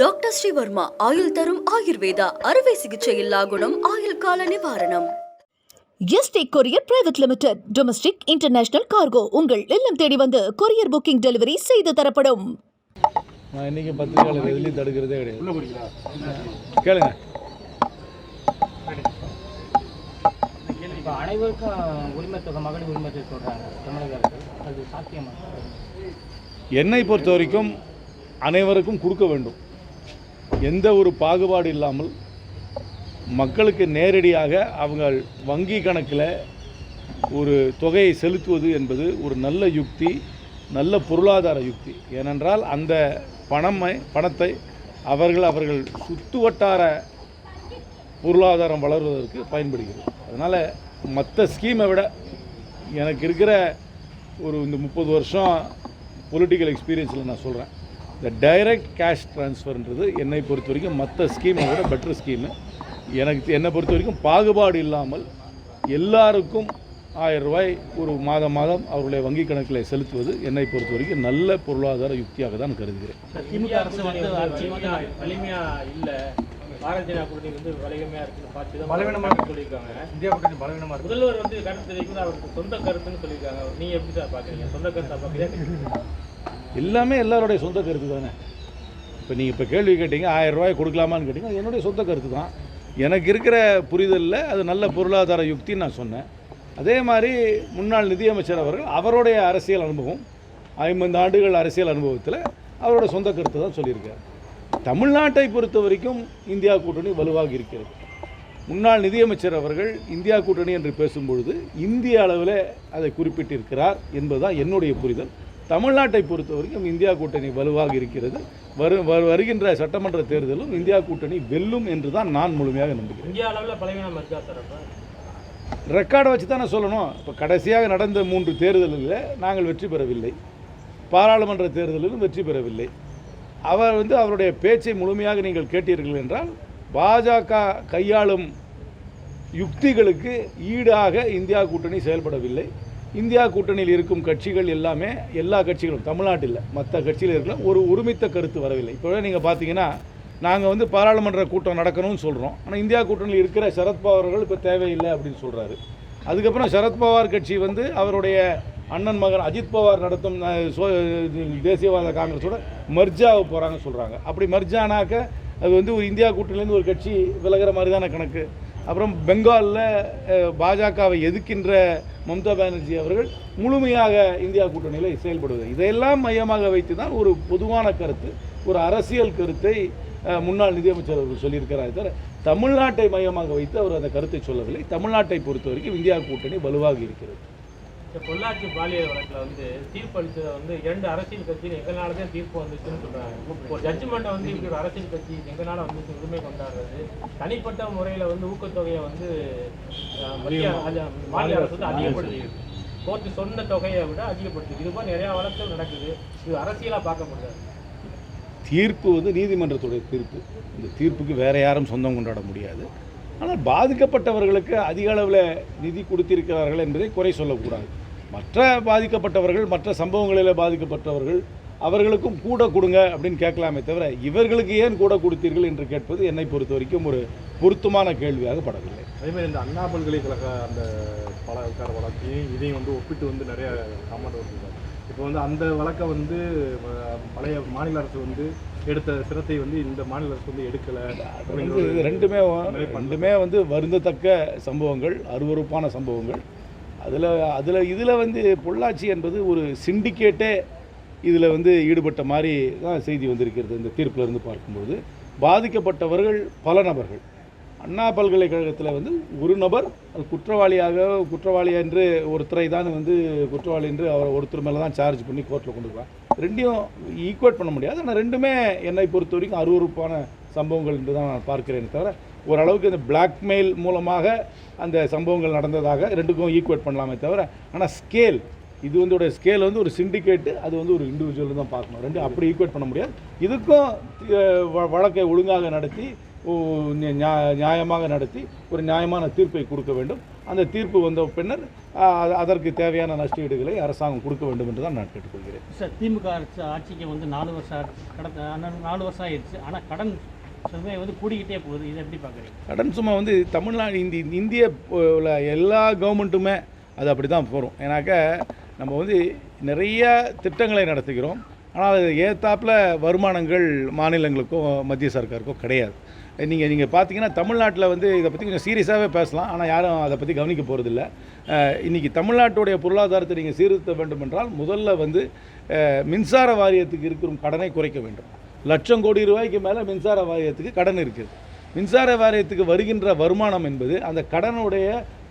Doctor Sreevarma ஆயுள் தரும் ஆயுர்வேதா அறுவை சிகிச்சையில்லா குணம் ஆயுள் கால நிவாரணம். ST courier private limited domestic international cargo உங்கள் இல்லம் தேடி வந்து கொரியர் புக்கிங் டெலிவரி செய்து தரப்படும். நான் இன்றைக்கி பத்திரிகையாளர் எதுலேயும் தடுக்கிறதே கிடையாது. கேளுங்க. இப்போ அனைவருக்கும் உரிமை தொகை மகளிர் உரிமை தொகை சொல்கிறாங்க தமிழக அரசு அது சாத்தியமா? என்னை பொறுத்த வரைக்கும் அனைவருக்கும் கொடுக்க வேண்டும். எந்த ஒரு பாகுபாடு இல்லாமல் மக்களுக்கு நேரடியாக அவங்க வங்கி கணக்கில் ஒரு தொகையை செலுத்துவது என்பது ஒரு நல்ல யுக்தி நல்ல பொருளாதார யுக்தி. ஏனென்றால் அந்த பணமை பணத்தை அவர்கள் அவர்கள் சுற்று வட்டார பொருளாதாரம் வளர்வதற்கு பயன்படுகிறது. அதனால் மற்ற ஸ்கீமை விட எனக்கு இருக்கிற ஒரு இந்த முப்பது வருஷம் பொலிட்டிக்கல் எக்ஸ்பீரியன்ஸில் நான் சொல்கிறேன் இந்த டைரக்ட் கேஷ் ட்ரான்ஸ்ஃபர்ன்றது என்னை பொறுத்த வரைக்கும் மற்ற ஸ்கீமை விட பெட்டர் ஸ்கீமு எனக்கு என்னை பொறுத்த வரைக்கும் பாகுபாடு இல்லாமல் எல்லாருக்கும் ஆயிரம் ரூபாய் ஒரு மாதம் மாதம் அவருடைய வங்கி கணக்கில் செலுத்துவது என்னை பொறுத்த வரைக்கும் நல்ல பொருளாதார யுக்தியாக தான் கருதுகிறேன். திமுக அரசு வந்து வலிமையா வலிமையா இல்ல? பாரதிய ஜனதா கூட்டணி வந்து வலிமையா இருக்குன்னு பார்த்து தான் பலவீனமா சொல்லியிருக்காங்க. இந்தியா கூட்டணி பலவீனமா இருக்கு. முதல்வர் வந்து கருத்து அவருக்கு சொந்த கருத்துன்னு சொல்லியிருக்காங்க. நீங்க எப்படி சார் பாக்குறீங்க சொந்த கருத்தா பாக்குறீங்க எல்லாமே எல்லாருடைய சொந்த கருத்து தானே? இப்போ நீங்கள் இப்போ கேள்வி கேட்டீங்க ஆயிரம் ரூபாய் கொடுக்கலாமான்னு கேட்டிங்க அது என்னுடைய சொந்த கருத்து தான். எனக்கு இருக்கிற புரிதலில் அது நல்ல பொருளாதார யுக்தின்னு நான் சொன்னேன். அதே மாதிரி முன்னாள் நிதியமைச்சர் அவர்கள் அவருடைய அரசியல் அனுபவம் ஐம்பது ஆண்டுகள் அரசியல் அனுபவத்தில் அவரோட சொந்த கருத்தை தான் சொல்லியிருக்கார். தமிழ்நாட்டை பொறுத்த வரைக்கும் இந்தியா கூட்டணி வலுவாக இருக்கிறது. முன்னாள் நிதியமைச்சர் அவர்கள் இந்தியா கூட்டணி என்று பேசும்பொழுது இந்திய அளவில் அதை குறிப்பிட்டிருக்கிறார் என்பதுதான் என்னுடைய புரிதல். தமிழ்நாட்டை பொறுத்த வரைக்கும் இந்தியா கூட்டணி வலுவாக இருக்கிறது. வரு வரு- வருகின்ற சட்டமன்ற தேர்தலும் இந்தியா கூட்டணி வெல்லும் என்று தான் நான் முழுமையாக நம்புகிறேன். இந்தியா அளவுல பலவீனம் இருக்கா சார் அப்ப? ரெக்கார்டை வச்சு தானே சொல்லணும். இப்போ கடைசியாக நடந்த மூன்று தேர்தலில் நாங்கள் வெற்றி பெறவில்லை. பாராளுமன்ற தேர்தலிலும் வெற்றி பெறவில்லை. அவர் வந்து அவருடைய பேச்சை முழுமையாக நீங்கள் கேட்டீர்கள் என்றால் பாஜக கையாளும் யுக்திகளுக்கு ஈடாக இந்தியா கூட்டணி செயல்படவில்லை. இந்தியா கூட்டணியில் இருக்கும் கட்சிகள் எல்லாமே எல்லா கட்சிகளும் தமிழ்நாட்டில் மற்ற கட்சியில் இருக்கலாம் ஒரு ஒருமித்த கருத்து வரவில்லை. இப்போ நீங்கள் பார்த்தீங்கன்னா நாங்கள் வந்து பாராளுமன்ற கூட்டம் நடக்கணும்னு சொல்கிறோம் ஆனால் இந்தியா கூட்டணியில் இருக்கிற சரத்பவார்கள் இப்போ தேவையில்லை அப்படின்னு சொல்கிறாரு அதுக்கப்புறம் சரத்பவார் கட்சி வந்து அவருடைய அண்ணன் மகன் அஜித் பவார் நடத்தும் சோ- தேசியவாத காங்கிரஸோட மர்ஜாக போகிறாங்கன்னு சொல்கிறாங்க அப்படி மர்ஜானாக்க அது வந்து ஒரு இந்தியா கூட்டணியிலேருந்து ஒரு கட்சி விலகிற மாதிரி தானே கணக்கு. அப்புறம் பெங்காலில் பாஜகவை எதிர்க்கின்ற மம்தா பானர்ஜி அவர்கள் முழுமையாக இந்தியா கூட்டணியில் செயல்படுவது. இதையெல்லாம் மையமாக வைத்து தான் ஒரு பொதுவான கருத்து ஒரு அரசியல் கருத்தை முன்னாள் நிதியமைச்சர் அவர்கள் சொல்லியிருக்கிறார் தவிர தமிழ்நாட்டை மையமாக வைத்து அவர் அந்த கருத்தை சொல்லவில்லை. தமிழ்நாட்டை பொறுத்த வரைக்கும் இந்தியா கூட்டணி வலுவாக இருக்கிறது. இந்த பொள்ளாச்சி பாலியல் வழக்குல வந்து தீர்ப்பு அளிச்சது வந்து இரண்டு அரசியல் கட்சியில் எங்களால தான் தீர்ப்பு வந்துச்சுன்னு சொல்றாங்க. ஒரு ஜட்ஜ்மெண்ட்டை வந்து இப்படி ஒரு அரசியல் கட்சி எங்களால வந்து உரிமை கொண்டாடுறது. தனிப்பட்ட முறையில வந்து ஊக்கத்தொகையை வந்து மத்திய மாநில அரசு வந்து அதிகப்படுத்திருக்கு கோர்ட்டு சொன்ன தொகையை விட அதிகப்படுத்திருக்கு இது மாதிரி நிறைய வழக்குகள் நடக்குது. இது அரசியலா பார்க்க முடியாது. தீர்ப்பு வந்து நீதிமன்றத்துடைய தீர்ப்பு. இந்த தீர்ப்புக்கு வேற யாரும் சொந்தம் கொண்டாட முடியாது. ஆனால் பாதிக்கப்பட்டவர்களுக்கு அதிக அளவில் நிதி கொடுத்திருக்கிறார்கள் என்பதை குறை சொல்லக்கூடாது. மற்ற பாதிக்கப்பட்டவர்கள் மற்ற சம்பவங்களில் பாதிக்கப்பட்டவர்கள் அவர்களுக்கும் கூட கொடுங்க அப்படின்னு கேட்கலாமே தவிர இவர்களுக்கு ஏன் கூட கொடுத்தீர்கள் என்று கேட்பது என்னை பொறுத்த வரைக்கும் ஒரு பொருத்தமான கேள்வியாக படவில்லை. அதேமாதிரி இந்த அண்ணா பல்கலைக்கழக அந்த பல வழக்கையும் இதையும் வந்து ஒப்பிட்டு வந்து நிறைய காமெண்ட் வருது இப்போ வந்து அந்த வழக்கை வந்து பழைய மாநில அரசு வந்து எடுத்த சிரத்தை வந்து இந்த மாநில அரசு வந்து எடுக்கலை ரெண்டுமே ரெண்டுமே வந்து வருந்தத்தக்க சம்பவங்கள் அருவருப்பான சம்பவங்கள். அதில் அதில் இதில் வந்து பொள்ளாச்சி என்பது ஒரு சிண்டிகேட்டே இதில் வந்து ஈடுபட்ட மாதிரி தான் செய்தி வந்திருக்கிறது. இந்த தீர்ப்புல இருந்து பார்க்கும்போது பாதிக்கப்பட்டவர்கள் பல நபர்கள். அண்ணா பல்கலைக்கழகத்தில் வந்து ஒரு நபர் அது குற்றவாளியாக குற்றவாளி என்று ஒருத்தரை தான் வந்து குற்றவாளி என்று அவர் ஒருத்தர் மேலே தான் சார்ஜ் பண்ணி கோர்ட்டில் கொண்டு போவாங்க ரெண்டையும் ஈக்குவேட் பண்ண முடியாது. ஆனால் ரெண்டுமே என்னை பொறுத்த வரைக்கும் அருவருப்பான சம்பவங்கள் என்று தான் நான் பார்க்கிறேன் தவிர ஓரளவுக்கு இந்த பிளாக்மெயில் மூலமாக அந்த சம்பவங்கள் நடந்ததாக ரெண்டுக்கும் ஈக்குவேட் பண்ணலாமே தவிர ஆனால் ஸ்கேல் இது வந்து ஸ்கேல் வந்து ஒரு சிண்டிகேட்டு அது வந்து ஒரு இண்டிவிஜுவல் தான் பார்க்கணும். ரெண்டு அப்படி ஈக்குவேட் பண்ண முடியாது. இதுக்கும் வழக்கை ஒழுங்காக நடத்தி நியாயமாக நடத்தி ஒரு நியாயமான தீர்ப்பை கொடுக்க வேண்டும். அந்த தீர்ப்பு வந்த பின்னர் அதற்கு தேவையான நஷ்டஈடுகளை அரசாங்கம் கொடுக்க வேண்டும் என்று தான் நான் கேட்டுக்கொள்கிறேன். சார் திமுக அரசு ஆட்சிக்கு வந்து நாலு வருஷம் ஆனா, நாலு வருஷம் ஆயிடுச்சு. ஆனால் கடன் சுமை வந்து கூடிக்கிட்டே போகுது. இதை எப்படி பார்க்குறீங்க? கடன் சும்மா வந்து தமிழ்நாடு இந்தி இந்திய எல்லா கவர்மெண்ட்டுமே அது அப்படி தான் போகிறோம் ஏன்னாக்கா நம்ம வந்து நிறைய திட்டங்களை நடத்துகிறோம். ஆனால் அது ஏத்தாப்புல வருமானங்கள் மாநிலங்களுக்கோ மத்திய சர்க்காருக்கோ கிடையாது. நீங்கள் நீங்கள் பார்த்தீங்கன்னா தமிழ்நாட்டில் வந்து இதை பற்றி கொஞ்சம் சீரியஸாகவே பேசலாம். ஆனால் யாரும் அதை பற்றி கவனிக்க போகிறதில்ல இன்றைக்கி தமிழ்நாட்டுடைய பொருளாதாரத்தை நீங்கள் சீர்திருத்த வேண்டும் என்றால் முதல்ல வந்து மின்சார வாரியத்துக்கு இருக்கிற கடனை குறைக்க வேண்டும். லட்சம் கோடி ரூபாய்க்கு மேலே மின்சார வாரியத்துக்கு கடன் இருக்குது மின்சார வாரியத்துக்கு வருகின்ற வருமானம் என்பது அந்த கடனுடைய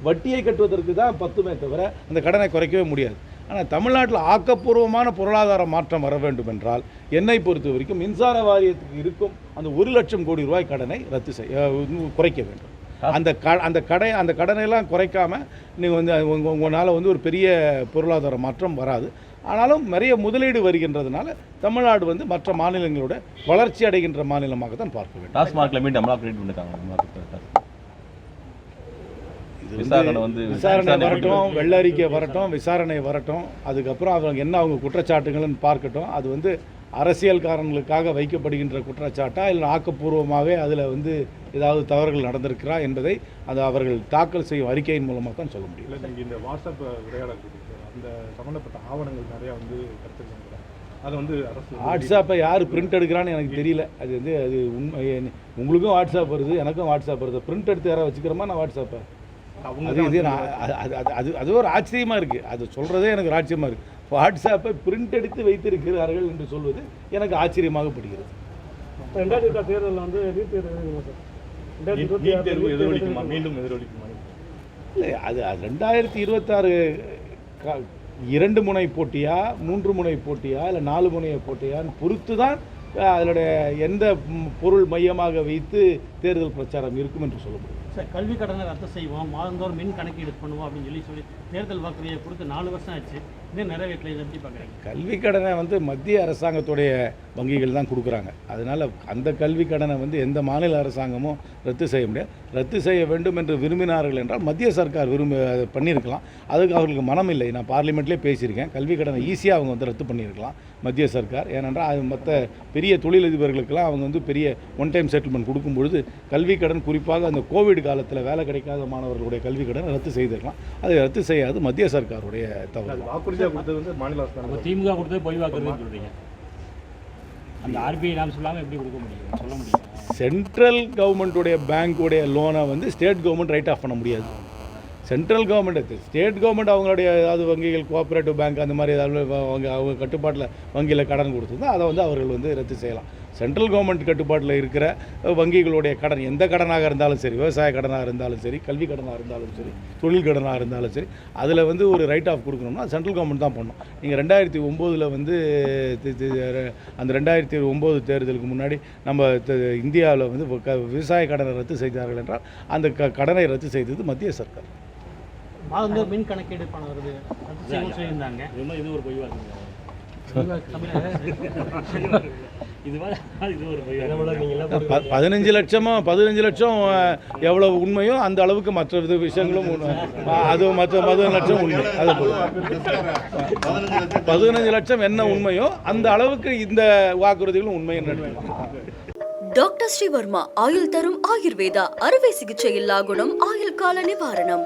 வட்டியை கட்டுவதற்கு தான் பத்துமே தவிர அந்த கடனை குறைக்கவே முடியாது. ஆனால் தமிழ்நாட்டில் ஆக்கப்பூர்வமான பொருளாதார மாற்றம் வர வேண்டும் என்றால் என்னை பொறுத்த வரைக்கும் மின்சார வாரியத்துக்கு இருக்கும் அந்த ஒரு லட்சம் கோடி ரூபாய் கடனை ரத்து செய்ய குறைக்க வேண்டும். அந்த க அந்த கடை அந்த கடனையெல்லாம் குறைக்காம நீங்கள் வந்து உங்க உங்களால் வந்து ஒரு பெரிய பொருளாதார மாற்றம் வராது. ஆனாலும் நிறைய முதலீடு வருகின்றதுனால தமிழ்நாடு வந்து மற்ற மாநிலங்களோட வளர்ச்சி அடைகின்ற மாநிலமாக தான் பார்க்க வேண்டும். டாஸ்மார்க்ல மீண்டும் அமலாக்க விசாரணை வந்து விசாரணை வரட்டும் வெள்ளறிக்கை வரட்டும் விசாரணை வரட்டும். அதுக்கப்புறம் அவங்க என்ன அவங்க குற்றச்சாட்டுகள்னு பார்க்கட்டும். அது வந்து அரசியல் காரணங்களுக்காக வைக்கப்படுகின்ற குற்றச்சாட்டா இல்லை ஆக்கப்பூர்வமாகவே அதில் வந்து ஏதாவது தவறுகள் நடந்திருக்கிறா என்பதை அது அவர்கள் தாக்கல் செய்யும் அறிக்கையின் மூலமாக தான் சொல்ல முடியும். இல்லை நீங்கள் இந்த வாட்ஸ்அப் உரையாடல் இருக்கு. அந்த சம்மந்தப்பட்ட ஆவணங்கள் நிறையா வந்து கருத்துக்கள் அதை வந்து வாட்ஸ்அப்பை யார் பிரிண்ட் எடுக்கிறான்னு எனக்கு தெரியல. அது வந்து அது உண்மை உங்களுக்கும் வாட்ஸ்அப் வருது எனக்கும் வாட்ஸ்அப் வருது. பிரிண்ட் எடுத்து யாராவது வச்சுக்கிறோமா நான் வாட்ஸ்அப்பை? அது இது அது அது ஒரு ஆச்சரியமாக இருக்குது அது சொல்கிறதே எனக்கு ஒரு ஆச்சரியமாக இருக்குது வாட்ஸ்அப்பை பிரிண்ட் எடுத்து வைத்திருக்கிறார்கள் என்று சொல்வது எனக்கு ஆச்சரியமாகப்படுகிறது ரெண்டாயிரத்தி தேர்தலில் வந்து நீட் தேர்வு எதிரொலிக்குமா? மீண்டும் எதிரொலிக்குமா? இல்லை அது ரெண்டாயிரத்தி இருபத்தாறு இரண்டு முனை போட்டியா மூன்று முனை போட்டியா இல்லை நாலு முனைய போட்டியான்னு பொறுத்து தான் அதனுடைய எந்த பொருள் மையமாக வைத்து தேர்தல் பிரச்சாரம் இருக்கும் என்று சொல்ல முடியும். சார் கல்வி கடனை ரத்து செய்வோம் மாதந்தோறும் மின் கணக்கீடு பண்ணுவோம் அப்படின்னு சொல்லி சொல்லி தேர்தல் வாக்குறுதியை கொடுத்து நாலு வருஷம் ஆச்சு. இதே நிறைவேற்றல இதை எப்படி பார்க்குறீங்க? கல்வி கடனை வந்து மத்திய அரசாங்கத்துடைய வங்கிகள் தான் கொடுக்குறாங்க. அதனால் அந்த கல்வி கடனை வந்து எந்த மாநில அரசாங்கமும் ரத்து செய்ய முடியாது. ரத்து செய்ய வேண்டும் என்று விரும்பினார்கள் என்றால் மத்திய சர்க்கார் விரும்பி அதை பண்ணியிருக்கலாம். அதுக்கு அவர்களுக்கு மனம் இல்லை. நான் பார்லிமெண்ட்லேயே பேசியிருக்கேன். கல்வி கடனை ஈஸியாக அவங்க வந்து ரத்து பண்ணியிருக்கலாம் மத்திய சர்க்கார். ஏனென்றால் அது மற்ற பெரிய தொழிலதிபர்களுக்கெல்லாம் அவங்க வந்து பெரிய ஒன் டைம் செட்டில்மெண்ட் கொடுக்கும்பொழுது கல்வி கடன் குறிப்பாக அந்த கோவிட் காலத்தில் வேலை கிடைக்காத மாணவர்களுடைய கல்வி கடன் ரத்து செய்திருக்கலாம். அதை ரத்து செய்யாது மத்திய சர்க்காருடைய தவறு அது வாக்குறுதியாக கொடுத்தது வந்து மாநில அரசு திமுக கொடுத்தது பொய் வாக்குறுதின்னு சொல்கிறீங்க அந்த ஆர்பிஐ நாம் சொல்லாமல் எப்படி கொடுக்க முடியும்? சொல்ல முடியும்? சென்ட்ரல் கவர்மெண்ட்டுடைய பேங்க்குடைய லோனை வந்து ஸ்டேட் கவர்மெண்ட் ரைட் ஆஃப் பண்ண முடியாது. சென்ட்ரல் கவர்மெண்ட் ஸ்டேட் கவர்மெண்ட் அவங்களுடைய ஏதாவது வங்கிகள் கோஆப்ரேட்டிவ் பேங்க் அந்த மாதிரி ஏதாவது அவங்க அவங்க கட்டுப்பாட்டில் வங்கியில் கடன் கொடுத்துருந்தா அதை வந்து அவர்கள் வந்து ரத்து செய்யலாம். சென்ட்ரல் கவர்மெண்ட் கட்டுப்பாட்டில் இருக்கிற வங்கிகளுடைய கடன் எந்த கடனாக இருந்தாலும் சரி விவசாய கடனாக இருந்தாலும் சரி கல்வி கடனாக இருந்தாலும் சரி தொழில் கடனாக இருந்தாலும் சரி அதில் வந்து ஒரு ரைட் ஆஃப் கொடுக்கணும்னா சென்ட்ரல் கவர்மெண்ட் தான் பண்ணணும். நீங்கள் ரெண்டாயிரத்தி ஒம்போதில் வந்து அந்த ரெண்டாயிரத்தி ஒம்பது தேர்தலுக்கு முன்னாடி நம்ம இந்தியாவில் வந்து க- விவசாய கடனை ரத்து செய்தார்கள் என்றால் அந்த க கடனை ரத்து செய்தது மத்திய சர்க்கார். மாதந்தோறும் மின் கணக்கீடு பணம் வருது சொல்லியிருந்தாங்க. இது ஒரு பொய் பதினஞ்சு லட்சமோ பதினஞ்சு லட்சம் எவ்வளவு உண்மையோ அந்த அளவுக்கு மற்ற இது விஷயங்களும் அது மற்ற பதினஞ்சு லட்சம் உண்மை. அது பதினஞ்சு லட்சம் என்ன உண்மையோ அந்த அளவுக்கு இந்த வாக்குறுதிகளும் உண்மை எடுத்துக்கலாம். டாக்டர் ஸ்ரீவர்மா ஆயுள் தரும் ஆயுர்வேதா அறுவை சிகிச்சை இல்லா குணம் ஆயுள் கால நிவாரணம்.